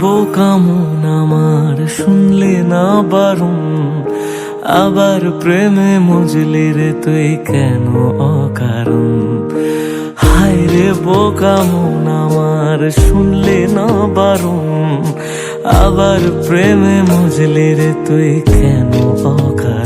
বোকামন আমার, শুনলে না বারণ? আবার প্রেমে মজলি রে তুই কেন অকারণ? হায় রে বোকামন আমার, শুনলে না বারণ? আবার প্রেমে মজলি রে তুই কেন অকারণ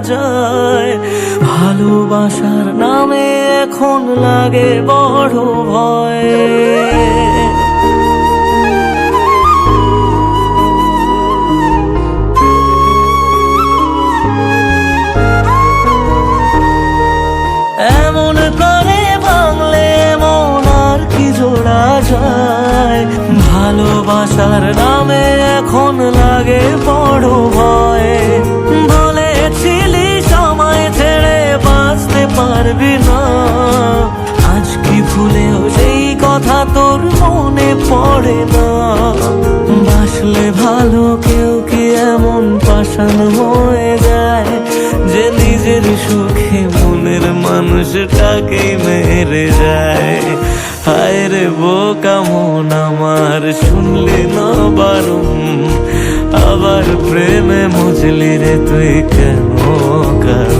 যায়। ভালোবাসার নামে এখন লাগে বড় ভয়। এমন মন যায়। ভালোবাসার নামে এখন লাগে বড় বাসলে ভালো কেউ কি এমন পাষাণ হয়ে যায় যে নিজের সুখে মনের মানুষটাকেই মেরে যায়? হায় রে বোকা মন আমার, শুনলে না বারণ আবার প্রেমে মজলি রে তুই কেন প্রিয়া